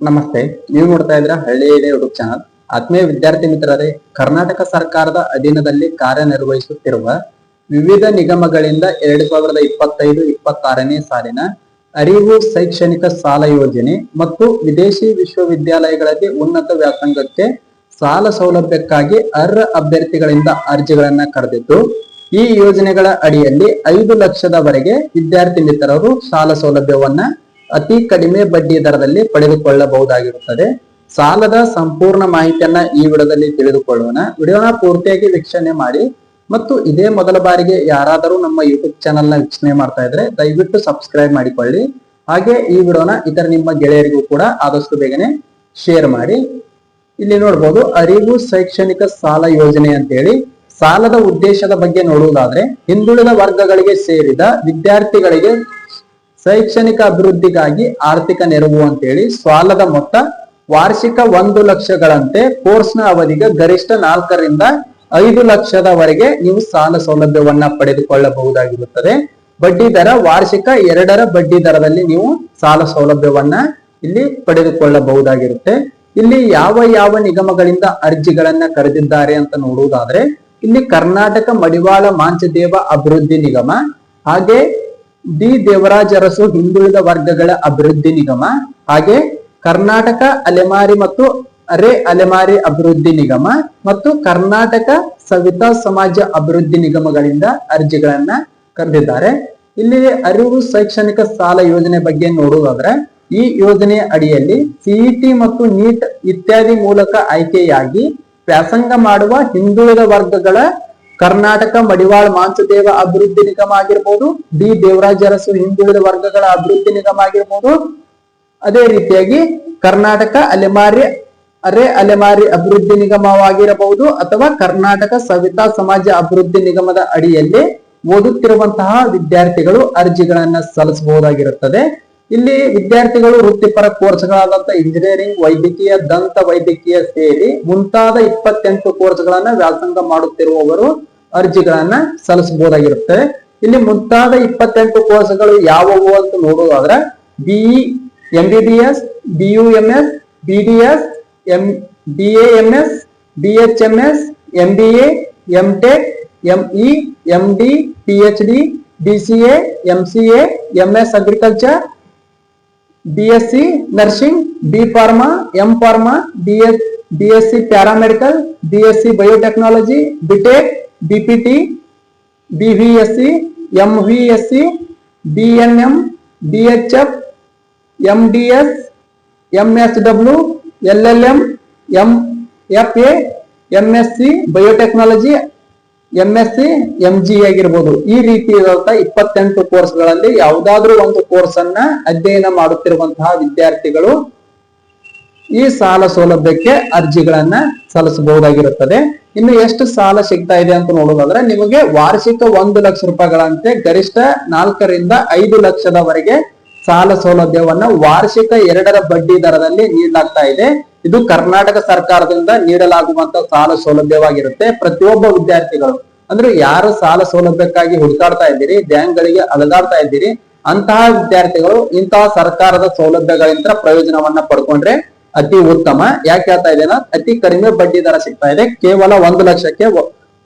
ನಮಸ್ತೆ, ನೀವು ನೋಡ್ತಾ ಇದ್ರ ಹಳ್ಳಿ ಯೂಟ್ಯೂಬ್ ಚಾನಲ್. ಆತ್ಮೀಯ ವಿದ್ಯಾರ್ಥಿ ಮಿತ್ರರೇ, ಕರ್ನಾಟಕ ಸರ್ಕಾರದ ಅಧೀನದಲ್ಲಿ ಕಾರ್ಯನಿರ್ವಹಿಸುತ್ತಿರುವ ವಿವಿಧ ನಿಗಮಗಳಿಂದ ಎರಡ್ ಸಾವಿರದ ಇಪ್ಪತ್ತೈದು, ಇಪ್ಪತ್ತಾರನೇ ಸಾಲಿನ ಅರಿವು ಶೈಕ್ಷಣಿಕ ಸಾಲ ಯೋಜನೆ ಮತ್ತು ವಿದೇಶಿ ವಿಶ್ವವಿದ್ಯಾಲಯಗಳಲ್ಲಿ ಉನ್ನತ ವ್ಯಾಸಂಗಕ್ಕೆ ಸಾಲ ಸೌಲಭ್ಯಕ್ಕಾಗಿ ಅರ್ಹ ಅಭ್ಯರ್ಥಿಗಳಿಂದ ಅರ್ಜಿಗಳನ್ನ ಕರೆದಿದ್ದು ಈ ಯೋಜನೆಗಳ ಅಡಿಯಲ್ಲಿ ಐದು ಲಕ್ಷದವರೆಗೆ ವಿದ್ಯಾರ್ಥಿ ಮಿತ್ರರು ಸಾಲ ಸೌಲಭ್ಯವನ್ನ ಅತಿ ಕಡಿಮೆ ಬಡ್ಡಿ ದರದಲ್ಲಿ ಪಡೆದುಕೊಳ್ಳಬಹುದಾಗಿರುತ್ತದೆ. ಸಾಲದ ಸಂಪೂರ್ಣ ಮಾಹಿತಿಯನ್ನ ಈ ವಿಡಿಯೋದಲ್ಲಿ ತಿಳಿದುಕೊಳ್ಳೋಣ. ವಿಡಿಯೋನ ಪೂರ್ತಿಯಾಗಿ ವೀಕ್ಷಣೆ ಮಾಡಿ ಮತ್ತು ಇದೇ ಮೊದಲ ಬಾರಿಗೆ ಯಾರಾದರೂ ನಮ್ಮ ಯೂಟ್ಯೂಬ್ ಚಾನೆಲ್ನ ವೀಕ್ಷಣೆ ಮಾಡ್ತಾ ಇದ್ರೆ ದಯವಿಟ್ಟು ಸಬ್ಸ್ಕ್ರೈಬ್ ಮಾಡಿಕೊಳ್ಳಿ. ಹಾಗೆ ಈ ವಿಡಿಯೋನ ಇತರ ನಿಮ್ಮ ಗೆಳೆಯರಿಗೂ ಕೂಡ ಆದಷ್ಟು ಬೇಗನೆ ಶೇರ್ ಮಾಡಿ. ಇಲ್ಲಿ ನೋಡ್ಬೋದು, ಅರಿವು ಶೈಕ್ಷಣಿಕ ಸಾಲ ಯೋಜನೆ ಅಂತೇಳಿ. ಸಾಲದ ಉದ್ದೇಶದ ಬಗ್ಗೆ ನೋಡುವುದಾದ್ರೆ ಹಿಂದುಳಿದ ವರ್ಗಗಳಿಗೆ ಸೇರಿದ ವಿದ್ಯಾರ್ಥಿಗಳಿಗೆ ಶೈಕ್ಷಣಿಕ ಅಭಿವೃದ್ಧಿಗಾಗಿ ಆರ್ಥಿಕ ನೆರವು ಅಂತೇಳಿ ಸಾಲದ ಮೊತ್ತ ವಾರ್ಷಿಕ ಒಂದು ಲಕ್ಷಗಳಂತೆ ಕೋರ್ಸ್ನ ಅವಧಿಗೆ ಗರಿಷ್ಠ ನಾಲ್ಕರಿಂದ ಐದು ಲಕ್ಷದವರೆಗೆ ನೀವು ಸಾಲ ಸೌಲಭ್ಯವನ್ನ ಪಡೆದುಕೊಳ್ಳಬಹುದಾಗಿರುತ್ತದೆ. ಬಡ್ಡಿ ದರ ವಾರ್ಷಿಕ ಎರಡರ ಬಡ್ಡಿ ದರದಲ್ಲಿ ನೀವು ಸಾಲ ಸೌಲಭ್ಯವನ್ನ ಇಲ್ಲಿ ಪಡೆದುಕೊಳ್ಳಬಹುದಾಗಿರುತ್ತೆ. ಇಲ್ಲಿ ಯಾವ ಯಾವ ನಿಗಮಗಳಿಂದ ಅರ್ಜಿಗಳನ್ನ ಕರೆದಿದ್ದಾರೆ ಅಂತ ನೋಡುವುದಾದ್ರೆ, ಇಲ್ಲಿ ಕರ್ನಾಟಕ ಮಡಿವಾಳ ಮಾಂಚದೇವ ಅಭಿವೃದ್ಧಿ ನಿಗಮ, ಹಾಗೆ ಡಿ ದೇವರಾಜ್ ಅರಸು ಹಿಂದುಳಿದ ವರ್ಗಗಳ ಅಭಿವೃದ್ಧಿ ನಿಗಮ, ಹಾಗೆ ಕರ್ನಾಟಕ ಅಲೆಮಾರಿ ಮತ್ತು ಅರೆ ಅಲೆಮಾರಿ ಅಭಿವೃದ್ಧಿ ನಿಗಮ ಮತ್ತು ಕರ್ನಾಟಕ ಸವಿತಾ ಸಮಾಜ ಅಭಿವೃದ್ಧಿ ನಿಗಮಗಳಿಂದ ಅರ್ಜಿಗಳನ್ನ ಕರೆದಿದ್ದಾರೆ. ಇಲ್ಲಿ ಅರಿವು ಶೈಕ್ಷಣಿಕ ಸಾಲ ಯೋಜನೆ ಬಗ್ಗೆ ನೋಡುವುದಾದ್ರೆ, ಈ ಯೋಜನೆಯ ಅಡಿಯಲ್ಲಿ ಸಿಇಟಿ ಮತ್ತು ನೀಟ್ ಇತ್ಯಾದಿ ಮೂಲಕ ಆಯ್ಕೆಯಾಗಿ ವ್ಯಾಸಂಗ ಮಾಡುವ ಹಿಂದುಳಿದ ವರ್ಗಗಳ ಕರ್ನಾಟಕ, ಮಡಿವಾಳ, ಮಾಂಚುದೇವ ಅಭಿವೃದ್ಧಿ ನಿಗಮ ಆಗಿರ್ಬೋದು ಡಿ ದೇವರಾಜ ಅರಸು ಹಿಂದುಳಿದ ವರ್ಗಗಳ ಅಭಿವೃದ್ಧಿ ನಿಗಮ ಆಗಿರ್ಬೋದು. ಅದೇ ರೀತಿಯಾಗಿ ಕರ್ನಾಟಕ ಅಲೆಮಾರಿ, ಅರೆ ಅಲೆಮಾರಿ ಅಭಿವೃದ್ಧಿ ನಿಗಮವಾಗಿರಬಹುದು ಅಥವಾ ಕರ್ನಾಟಕ ಸವಿತಾ ಸಮಾಜ ಅಭಿವೃದ್ಧಿ ನಿಗಮದ ಅಡಿಯಲ್ಲಿ ಓದುತ್ತಿರುವಂತಹ ವಿದ್ಯಾರ್ಥಿಗಳು ಅರ್ಜಿಗಳನ್ನ ಸಲ್ಲಿಸಬಹುದಾಗಿರುತ್ತದೆ. ಇಲ್ಲಿ ವಿದ್ಯಾರ್ಥಿಗಳು ವೃತ್ತಿಪರ ಕೋರ್ಸ್ಗಳಾದಂತಹ ಇಂಜಿನಿಯರಿಂಗ್ ವೈದ್ಯಕೀಯ, ದಂತ ವೈದ್ಯಕೀಯ ಸೇರಿ ಮುಂತಾದ ಇಪ್ಪತ್ತೆಂಟು ಕೋರ್ಸ್ಗಳನ್ನ ವ್ಯಾಸಂಗ ಮಾಡುತ್ತಿರುವವರು ಅರ್ಜಿಗಳನ್ನ ಸಲ್ಲಿಸಬಹುದಾಗಿರುತ್ತೆ. ಇಲ್ಲಿ ಮುಂತಾದ ಇಪ್ಪತ್ತೆಂಟು ಕೋರ್ಸ್ಗಳು ಯಾವುವು ಅಂತ ನೋಡುವುದಾದ್ರೆ BE M B B S B U M S B D S M B A M S B H M S M B A M tech M E M D P H D B C A M C A M S agriculture B S C nursing B pharma M pharma B S B S C paramedical B S C biotechnology B Tech BPT B V S C M V S C B N M S C M G ಆಗಿರ್ಬೋದು. ಈ ರೀತಿಯಾದಂತಹ ಇಪ್ಪತ್ತೆಂಟು ಕೋರ್ಸ್ಗಳಲ್ಲಿ ಯಾವುದಾದ್ರೂ ಒಂದು course ಅನ್ನ ಅಧ್ಯಯನ ಮಾಡುತ್ತಿರುವಂತಹ ವಿದ್ಯಾರ್ಥಿಗಳು ಈ ಸಾಲ ಸೌಲಭ್ಯಕ್ಕೆ ಅರ್ಜಿಗಳನ್ನ ಸಲ್ಲಿಸಬಹುದಾಗಿರುತ್ತದೆ. ಇನ್ನು ಎಷ್ಟು ಸಾಲ ಸಿಗ್ತಾ ಇದೆ ಅಂತ ನೋಡೋದಾದ್ರೆ ನಿಮಗೆ ವಾರ್ಷಿಕ ಒಂದು ಲಕ್ಷ ರೂಪಾಯಿಗಳಂತೆ ಗರಿಷ್ಠ ನಾಲ್ಕರಿಂದ ಐದು ಲಕ್ಷದವರೆಗೆ ಸಾಲ ಸೌಲಭ್ಯವನ್ನ ವಾರ್ಷಿಕ ಎರಡರ ಬಡ್ಡಿ ದರದಲ್ಲಿ ನೀಡಲಾಗ್ತಾ ಇದೆ. ಇದು ಕರ್ನಾಟಕ ಸರ್ಕಾರದಿಂದ ನೀಡಲಾಗುವಂತ ಸಾಲ ಸೌಲಭ್ಯವಾಗಿರುತ್ತೆ ಪ್ರತಿಯೊಬ್ಬ ವಿದ್ಯಾರ್ಥಿಗಳು. ಅಂದ್ರೆ ಯಾರು ಸಾಲ ಸೌಲಭ್ಯಕ್ಕಾಗಿ ಹುಡುಕಾಡ್ತಾ ಇದ್ದೀರಿ, ಬ್ಯಾಂಕ್ಗಳಿಗೆ ಅಲಗಾಡ್ತಾ ಇದ್ದೀರಿ, ಅಂತಹ ವಿದ್ಯಾರ್ಥಿಗಳು ಇಂತಹ ಸರ್ಕಾರದ ಸೌಲಭ್ಯಗಳಿಂದ ಪ್ರಯೋಜನವನ್ನ ಪಡ್ಕೊಂಡ್ರೆ ಅತಿ ಉತ್ತಮ. ಯಾಕೆ ಹೇಳ್ತಾ ಇದ್ದೇನೆ? ಅತಿ ಕಡಿಮೆ ಬಡ್ಡಿ ದರ ಸಿಗ್ತಾ ಇದೆ. ಕೇವಲ ಒಂದು ಲಕ್ಷಕ್ಕೆ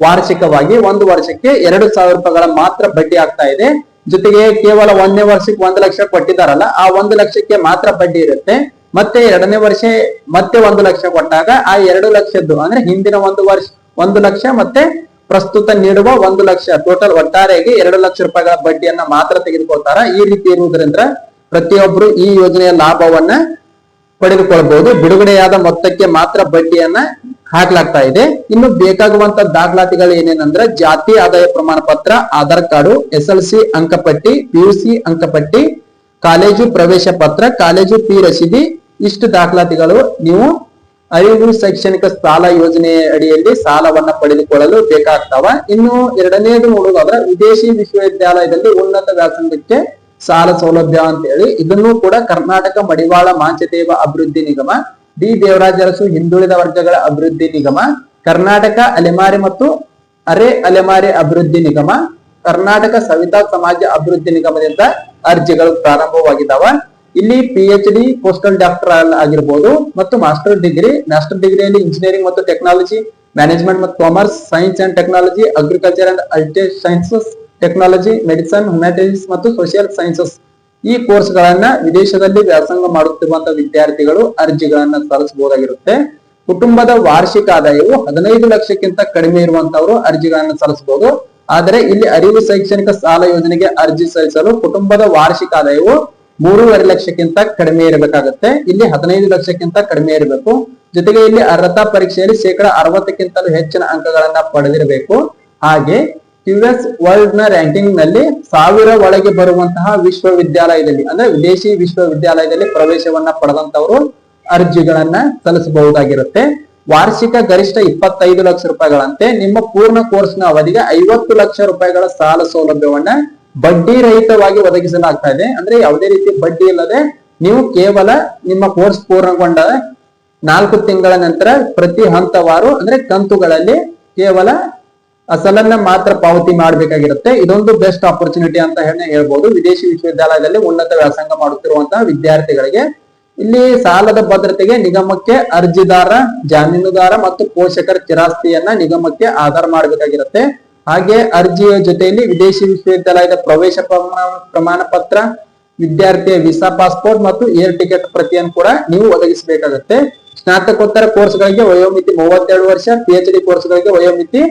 ವಾರ್ಷಿಕವಾಗಿ ಒಂದು ವರ್ಷಕ್ಕೆ ಎರಡು ಸಾವಿರ ರೂಪಾಯಿಗಳ ಮಾತ್ರ ಬಡ್ಡಿ ಆಗ್ತಾ ಇದೆ. ಜೊತೆಗೆ ಕೇವಲ ಒಂದನೇ ವರ್ಷಕ್ಕೆ ಒಂದು ಲಕ್ಷ ಕೊಟ್ಟಿದ್ದಾರಲ್ಲ, ಆ ಒಂದು ಲಕ್ಷಕ್ಕೆ ಮಾತ್ರ ಬಡ್ಡಿ ಇರುತ್ತೆ. ಮತ್ತೆ ಎರಡನೇ ವರ್ಷ ಮತ್ತೆ ಒಂದು ಲಕ್ಷ ಕೊಟ್ಟಾಗ ಆ ಎರಡು ಲಕ್ಷದ್ದು ಅಂದ್ರೆ ಹಿಂದಿನ ಒಂದು ವರ್ಷ, ಒಂದು ಲಕ್ಷ ಮತ್ತೆ ಪ್ರಸ್ತುತ ನೀಡುವ ಒಂದು ಲಕ್ಷ. ಟೋಟಲ್ ಒಟ್ಟಾರೆಯಾಗಿ ಎರಡು ಲಕ್ಷ ರೂಪಾಯಿಗಳ ಬಡ್ಡಿಯನ್ನ ಮಾತ್ರ ತೆಗೆದುಕೊಳ್ತಾರ. ಈ ರೀತಿ ಇರುವುದರಿಂದ ಪ್ರತಿಯೊಬ್ಬರು ಈ ಯೋಜನೆಯ ಲಾಭವನ್ನ ಪಡೆದುಕೊಳ್ಬಹುದು. ಬಿಡುಗಡೆಯಾದ ಮೊತ್ತಕ್ಕೆ ಮಾತ್ರ ಬಡ್ಡಿಯನ್ನ ಹಾಕ್ಲಾಗ್ತಾ ಇದೆ. ಇನ್ನು ಬೇಕಾಗುವಂತ ದಾಖಲಾತಿಗಳು ಏನೇನಂದ್ರೆ ಜಾತಿ ಆದಾಯ ಪ್ರಮಾಣ ಪತ್ರ Aadhaar card, S L C ಅಂಕಪಟ್ಟಿ ಪಿಯುಸಿ ಅಂಕಪಟ್ಟಿ, ಕಾಲೇಜು ಪ್ರವೇಶ ಪತ್ರ, ಕಾಲೇಜು ಪಿ ರಸೀದಿ ಇಷ್ಟು ದಾಖಲಾತಿಗಳು ನೀವು ಅರಿವು ಶೈಕ್ಷಣಿಕ ಸಾಲ ಯೋಜನೆ ಅಡಿಯಲ್ಲಿ ಸಾಲವನ್ನ ಪಡೆದುಕೊಳ್ಳಲು ಬೇಕಾಗ್ತಾವ. ಇನ್ನು ಎರಡನೇದು ನೋಡುವುದಾದ್ರೆ ವಿದೇಶಿ ವಿಶ್ವವಿದ್ಯಾಲಯದಲ್ಲಿ ಉನ್ನತ ವ್ಯಾಸಂಗಕ್ಕೆ ಸಾಲ ಸೌಲಭ್ಯ ಅಂತ ಹೇಳಿ ಇದನ್ನು ಕೂಡ ಕರ್ನಾಟಕ ಮಡಿವಾಳ ಮಾಂಚದೇವ ಅಭಿವೃದ್ಧಿ ನಿಗಮ, ಡಿ ದೇವರಾಜರಸು ಹಿಂದುಳಿದ ವರ್ಗಗಳ ಅಭಿವೃದ್ಧಿ ನಿಗಮ, ಕರ್ನಾಟಕ ಅಲೆಮಾರಿ ಮತ್ತು ಅರೆ ಅಲೆಮಾರಿ ಅಭಿವೃದ್ಧಿ ನಿಗಮ, ಕರ್ನಾಟಕ ಸವಿತಾ ಸಮಾಜ ಅಭಿವೃದ್ಧಿ ನಿಗಮದಿಂದ ಅರ್ಜಿಗಳು ಪ್ರಾರಂಭವಾಗಿದ್ದಾವ. ಇಲ್ಲಿ P H D postal doctor ಆಗಿರ್ಬೋದು ಮತ್ತು ಮಾಸ್ಟರ್ ಡಿಗ್ರಿ ಮಾಸ್ಟರ್ ಡಿಗ್ರಿಯಲ್ಲಿ ಇಂಜಿನಿಯರಿಂಗ್ ಮತ್ತು ಟೆಕ್ನಾಲಜಿ ಮ್ಯಾನೇಜ್ಮೆಂಟ್ ಮತ್ತು commerce science and technology agriculture and allied sciences technology medicine humanities ಮತ್ತು ಸೋಷಿಯಲ್ ಸೈನ್ಸಸ್ ಈ ಕೋರ್ಸ್ ಗಳನ್ನ ವಿದೇಶದಲ್ಲಿ ವ್ಯಾಸಂಗ ಮಾಡುತ್ತಿರುವಂತಹ ವಿದ್ಯಾರ್ಥಿಗಳು ಅರ್ಜಿಗಳನ್ನ ಸಲ್ಲಿಸಬಹುದಾಗಿರುತ್ತೆ. ಕುಟುಂಬದ ವಾರ್ಷಿಕ ಆದಾಯವು ಹದಿನೈದು ಲಕ್ಷಕ್ಕಿಂತ ಕಡಿಮೆ ಇರುವಂತವರು ಅರ್ಜಿಗಳನ್ನ ಸಲ್ಲಿಸಬಹುದು. ಆದರೆ ಇಲ್ಲಿ ಅರಿವು ಶೈಕ್ಷಣಿಕ ಸಾಲ ಯೋಜನೆಗೆ ಅರ್ಜಿ ಸಲ್ಲಿಸಲು ಕುಟುಂಬದ ವಾರ್ಷಿಕ ಆದಾಯವು ಮೂರುವರೆ ಲಕ್ಷಕ್ಕಿಂತ ಕಡಿಮೆ ಇರಬೇಕಾಗುತ್ತೆ. ಇಲ್ಲಿ ಹದಿನೈದು ಲಕ್ಷಕ್ಕಿಂತ ಕಡಿಮೆ ಇರಬೇಕು. ಜೊತೆಗೆ ಇಲ್ಲಿ ಅರ್ಹತಾ ಪರೀಕ್ಷೆಯಲ್ಲಿ ಶೇಕಡ ಅರವತ್ತಕ್ಕಿಂತಲೂ ಹೆಚ್ಚಿನ ಅಂಕಗಳನ್ನ ಪಡೆದಿರಬೇಕು. ಹಾಗೆ ಕ್ಯೂಎಸ್ ವರ್ಲ್ಡ್ನ ರ್ಯಾಂಕಿಂಗ್ನಲ್ಲಿ ಸಾವಿರ ಒಳಗೆ ಬರುವಂತಹ ವಿಶ್ವವಿದ್ಯಾಲಯದಲ್ಲಿ, ಅಂದ್ರೆ ವಿದೇಶಿ ವಿಶ್ವವಿದ್ಯಾಲಯದಲ್ಲಿ ಪ್ರವೇಶವನ್ನ ಪಡೆದಂತವರು ಅರ್ಜಿಗಳನ್ನ ಸಲ್ಲಿಸಬಹುದಾಗಿರುತ್ತೆ. ವಾರ್ಷಿಕ ಗರಿಷ್ಠ ಇಪ್ಪತ್ತೈದು ಲಕ್ಷ ರೂಪಾಯಿಗಳಂತೆ. ನಿಮ್ಮ ಪೂರ್ಣ ಕೋರ್ಸ್ನ ಅವಧಿಗೆ ಐವತ್ತು ಲಕ್ಷ ರೂಪಾಯಿಗಳ ಸಾಲ ಸೌಲಭ್ಯವನ್ನ ಬಡ್ಡಿ ರಹಿತವಾಗಿ ಒದಗಿಸಲಾಗ್ತಾ ಇದೆ. ಅಂದ್ರೆ ಯಾವುದೇ ರೀತಿ ಬಡ್ಡಿ ಇಲ್ಲದೆ ನೀವು ಕೇವಲ ನಿಮ್ಮ ಕೋರ್ಸ್ ಪೂರ್ಣಗೊಂಡ ನಾಲ್ಕು ತಿಂಗಳ ನಂತರ ಪ್ರತಿ ಹಂತವಾರು, ಅಂದ್ರೆ ಕಂತುಗಳಲ್ಲಿ ಕೇವಲ ಅಸಲನ್ನ ಮಾತ್ರ ಪಾವತಿ ಮಾಡಬೇಕಾಗಿರುತ್ತೆ. ಇದೊಂದು ಬೆಸ್ಟ್ ಆಪರ್ಚುನಿಟಿ ಅಂತ ಹೇಳಿ ಹೇಳ್ಬೋದು. ವಿದೇಶಿ ವಿಶ್ವವಿದ್ಯಾಲಯದಲ್ಲಿ ಉನ್ನತ ವ್ಯಾಸಂಗ ಮಾಡುತ್ತಿರುವಂತಹ ವಿದ್ಯಾರ್ಥಿಗಳಿಗೆ ಇಲ್ಲಿ ಸಾಲದ ಭದ್ರತೆಗೆ ನಿಗಮಕ್ಕೆ ಅರ್ಜಿದಾರ, ಜಾಮೀನುದಾರ ಮತ್ತು ಪೋಷಕರ ಚಿರಾಸ್ತಿಯನ್ನ ನಿಗಮಕ್ಕೆ ಆಧಾರ ಮಾಡಬೇಕಾಗಿರುತ್ತೆ. ಹಾಗೆ ಅರ್ಜಿಯ ಜೊತೆಯಲ್ಲಿ ವಿದೇಶಿ ವಿಶ್ವವಿದ್ಯಾಲಯದ ಪ್ರವೇಶ ಪ್ರಮಾಣ- ಪತ್ರ, ವಿದ್ಯಾರ್ಥಿಯ ವಿಸಾ ಪಾಸ್ಪೋರ್ಟ್ ಮತ್ತು ಏರ್ ಟಿಕೆಟ್ ಪ್ರತಿಯನ್ನು ಕೂಡ ನೀವು ಒದಗಿಸಬೇಕಾಗತ್ತೆ. ಸ್ನಾತಕೋತ್ತರ ಕೋರ್ಸ್ಗಳಿಗೆ ವಯೋಮಿತಿ ಮೂವತ್ತೆರಡು ವರ್ಷ ಪಿ ಎಚ್ ಡಿ ಕೋರ್ಸ್ಗಳಿಗೆ ವಯೋಮಿತಿ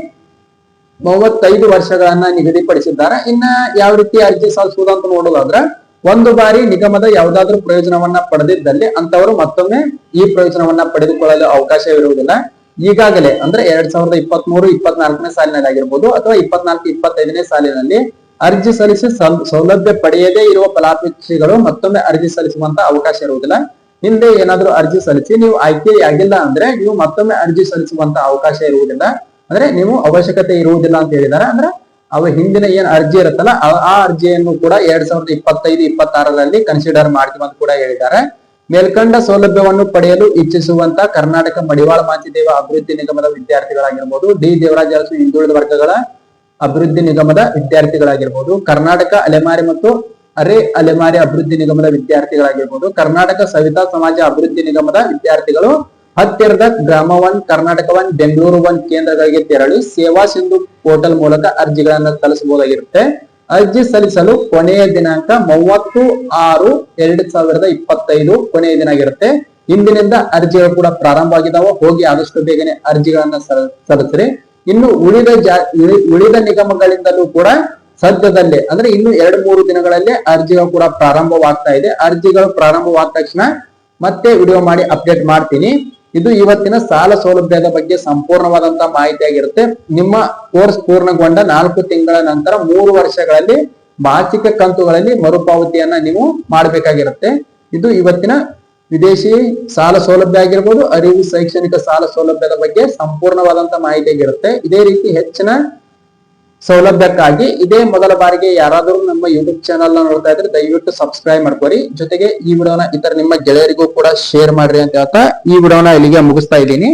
ಮೂವತ್ತೈದು ವರ್ಷಗಳನ್ನ ನಿಗದಿಪಡಿಸಿದ್ದಾರೆ. ಇನ್ನ ಯಾವ ರೀತಿ ಅರ್ಜಿ ಸಲ್ಲಿಸುವುದು ಅಂತ ನೋಡೋದಾದ್ರೆ, ಒಂದು ಬಾರಿ ನಿಗಮದ ಯಾವುದಾದ್ರೂ ಪ್ರಯೋಜನವನ್ನ ಪಡೆದಿದ್ದಲ್ಲಿ ಅಂತವರು ಮತ್ತೊಮ್ಮೆ ಈ ಪ್ರಯೋಜನವನ್ನ ಪಡೆದುಕೊಳ್ಳಲು ಅವಕಾಶವಿರುವುದಿಲ್ಲ. ಈಗಾಗಲೇ ಅಂದ್ರೆ ಎರಡ್ ಸಾವಿರದ ಇಪ್ಪತ್ತ್ ಮೂರು ಇಪ್ಪತ್ನಾಲ್ಕನೇ ಸಾಲಿನಲ್ಲಿ ಆಗಿರ್ಬೋದು ಅಥವಾ ಇಪ್ಪತ್ನಾಲ್ಕು, ಇಪ್ಪತ್ತೈದನೇ ಸಾಲಿನಲ್ಲಿ ಅರ್ಜಿ ಸಲ್ಲಿಸಿ ಸೌಲಭ್ಯ ಪಡೆಯದೇ ಇರುವ ಫಲಾಪೇಕ್ಷಿಗಳು ಮತ್ತೊಮ್ಮೆ ಅರ್ಜಿ ಸಲ್ಲಿಸುವಂತ ಅವಕಾಶ ಇರುವುದಿಲ್ಲ. ಹಿಂದೆ ಏನಾದರೂ ಅರ್ಜಿ ಸಲ್ಲಿಸಿ ನೀವು ಆಯ್ಕೆಯಾಗಿಲ್ಲ ಅಂದ್ರೆ ನೀವು ಮತ್ತೊಮ್ಮೆ ಅರ್ಜಿ ಸಲ್ಲಿಸುವಂತ ಅವಕಾಶ ಇರುವುದಿಲ್ಲ. ಅಂದ್ರೆ ನೀವು ಅವಶ್ಯಕತೆ ಇರುವುದಿಲ್ಲ ಅಂತ ಹೇಳಿದಾರೆ. ಅಂದ್ರೆ ಅವ ಹಿಂದಿನ ಏನ್ ಅರ್ಜಿ ಇರುತ್ತಲ್ಲ, ಆ ಅರ್ಜಿಯನ್ನು ಕೂಡ ಎರಡ್ ಸಾವಿರದ ಇಪ್ಪತ್ತೈದು, ಇಪ್ಪತ್ತಾರರಲ್ಲಿ ಕನ್ಸಿಡರ್ ಮಾಡ್ತೀವಿ ಅಂತ ಕೂಡ ಹೇಳಿದ್ದಾರೆ ಮೇಲ್ಕಂಡ ಸೌಲಭ್ಯವನ್ನು ಪಡೆಯಲು ಇಚ್ಛಿಸುವಂತ ಕರ್ನಾಟಕ ಮಡಿವಾಳ ಮಾಚಿದೇವ ಅಭಿವೃದ್ಧಿ ನಿಗಮದ ವಿದ್ಯಾರ್ಥಿಗಳಾಗಿರ್ಬೋದು, ಡಿ ದೇವರಾಜ ಅರಸು ಹಿಂದುಳಿದ ವರ್ಗಗಳ ಅಭಿವೃದ್ಧಿ ನಿಗಮದ ವಿದ್ಯಾರ್ಥಿಗಳಾಗಿರ್ಬೋದು, ಕರ್ನಾಟಕ ಅಲೆಮಾರಿ ಮತ್ತು ಅರೆ ಅಲೆಮಾರಿ ಅಭಿವೃದ್ಧಿ ನಿಗಮದ ವಿದ್ಯಾರ್ಥಿಗಳಾಗಿರ್ಬೋದು, ಕರ್ನಾಟಕ ಸವಿತಾ ಸಮಾಜ ಅಭಿವೃದ್ಧಿ ನಿಗಮದ ವಿದ್ಯಾರ್ಥಿಗಳು ಹತ್ತಿರದ Grama one, Karnataka one, Bengaluru one ಕೇಂದ್ರಗಳಿಗೆ ತೆರಳಿ ಸೇವಾ ಸಿಂಧು ಪೋರ್ಟಲ್ ಮೂಲಕ ಅರ್ಜಿಗಳನ್ನು ಸಲ್ಲಿಸಬಹುದಾಗಿರುತ್ತೆ. ಅರ್ಜಿ ಸಲ್ಲಿಸಲು ಕೊನೆಯ ದಿನಾಂಕ ಮೂವತ್ತು ಆರು ಎರಡ್ ಸಾವಿರದ ಇಪ್ಪತ್ತೈದು ಕೊನೆಯ ದಿನ ಆಗಿರುತ್ತೆ. ಇಂದಿನಿಂದ ಅರ್ಜಿಗಳು ಕೂಡ ಪ್ರಾರಂಭ ಆಗಿದಾವ. ಹೋಗಿ ಆದಷ್ಟು ಬೇಗನೆ ಅರ್ಜಿಗಳನ್ನ ಸಲ್- ಸಲ್ಲಿಸ್ರಿ. ಇನ್ನು ಉಳಿದ ಜಾ, ಉಳಿ- ಉಳಿದ ನಿಗಮಗಳಿಂದಲೂ ಕೂಡ ಸದ್ಯದಲ್ಲೇ, ಅಂದ್ರೆ ಇನ್ನು ಎರಡು ಮೂರು ದಿನಗಳಲ್ಲಿ ಅರ್ಜಿಗಳು ಕೂಡ ಪ್ರಾರಂಭವಾಗ್ತಾ ಇದೆ. ಅರ್ಜಿಗಳು ಪ್ರಾರಂಭವಾದ ತಕ್ಷಣ ಮತ್ತೆ ವಿಡಿಯೋ ಮಾಡಿ ಅಪ್ಡೇಟ್ ಮಾಡ್ತೀನಿ. ಇದು ಇವತ್ತಿನ ಸಾಲ ಸೌಲಭ್ಯದ ಬಗ್ಗೆ ಸಂಪೂರ್ಣವಾದಂತಹ ಮಾಹಿತಿ ಆಗಿರುತ್ತೆ ನಿಮ್ಮ ಕೋರ್ಸ್ ಪೂರ್ಣಗೊಂಡ ನಾಲ್ಕು ತಿಂಗಳ ನಂತರ ಮೂರು ವರ್ಷಗಳಲ್ಲಿ ಮಾಸಿಕ ಕಂತುಗಳಲ್ಲಿ ಮರುಪಾವತಿಯನ್ನ ನೀವು ಮಾಡಬೇಕಾಗಿರುತ್ತೆ. ಇದು ಇವತ್ತಿನ ವಿದೇಶಿ ಸಾಲ ಸೌಲಭ್ಯ ಆಗಿರ್ಬೋದು, ಅರಿವು, ಶೈಕ್ಷಣಿಕ ಸಾಲ ಸೌಲಭ್ಯದ ಬಗ್ಗೆ ಸಂಪೂರ್ಣವಾದಂತಹ ಮಾಹಿತಿ ಆಗಿರುತ್ತೆ ಇದೇ ರೀತಿ ಹೆಚ್ಚಿನ ಸೌಲಭ್ಯಕ್ಕಾಗಿ ಇದೇ ಮೊದಲ ಬಾರಿಗೆ ಯಾರಾದರೂ ನಮ್ಮ ಯೂಟ್ಯೂಬ್ ಚಾನಲ್ ನೋಡ್ತಾ ಇದ್ರೆ ದಯವಿಟ್ಟು ಸಬ್ಸ್ಕ್ರೈಬ್ ಮಾಡ್ಕೊರಿ ಜೊತೆಗೆ ಈ ವಿಡಿಯೋನ ಇತರ ನಿಮ್ಮ ಗೆಳೆಯರಿಗೂ ಕೂಡ ಶೇರ್ ಮಾಡ್ರಿ ಅಂತ ಹೇಳ್ತಾ ಈ ವಿಡಿಯೋನ ಇಲ್ಲಿಗೆ ಮುಗಿಸ್ತಾ ಇದ್ದೀನಿ.